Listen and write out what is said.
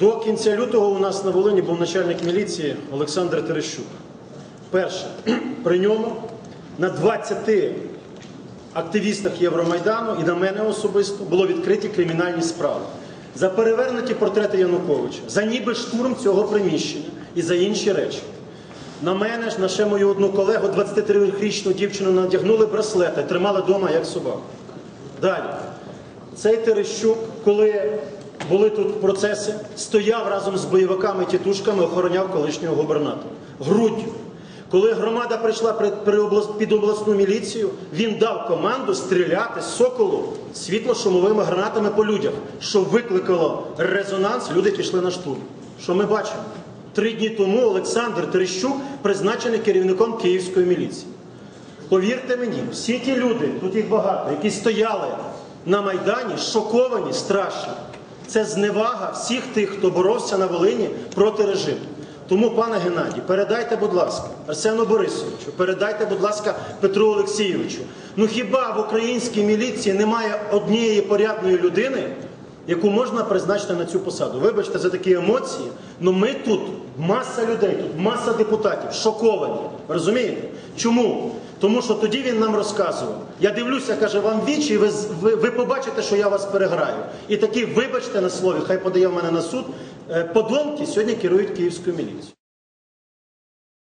До кінця лютого у нас на Волині був начальник міліції Олександр Терещук. Перше, при ньому на 20 активістах Євромайдану і на мене особисто було відкриті кримінальні справи за перевернуті портрети Януковича, за ніби штурм цього приміщення і за інші речі. На мене ж, на ще мою одну колегу, 23-річну дівчину, надягнули браслети, тримали вдома як собаку. Далі. Цей Терещук, коли були тут процеси, стояв разом з бойовиками тітушками, охороняв колишнього губернатора. Груддю. Коли громада прийшла під обласну міліцію, він дав команду стріляти з соколу світло-шумовими гранатами по людях, що викликало резонанс, люди пішли на штурм. Що ми бачимо? Три дні тому Олександр Терещук призначений керівником Київської міліції. Повірте мені, всі ті люди, тут їх багато, які стояли на Майдані, шоковані, страшні. Це зневага всіх тих, хто боровся на Волині проти режиму. Тому, пане Геннадій, передайте, будь ласка, Арсену Борисовичу, передайте, будь ласка, Петру Олексійовичу. Ну хіба в українській міліції немає однієї порядної людини, яку можна призначити на цю посаду? Вибачте за такі емоції, але ми тут маса людей, тут маса депутатів, шоковані. Розумієте? Чому? Тому що тоді він нам розказував. Я дивлюся, каже, вам вічі, і ви, ви, ви побачите, що я вас переграю. І такі, вибачте на слові, хай подає в мене на суд, е, подонки сьогодні керують київською міліцією.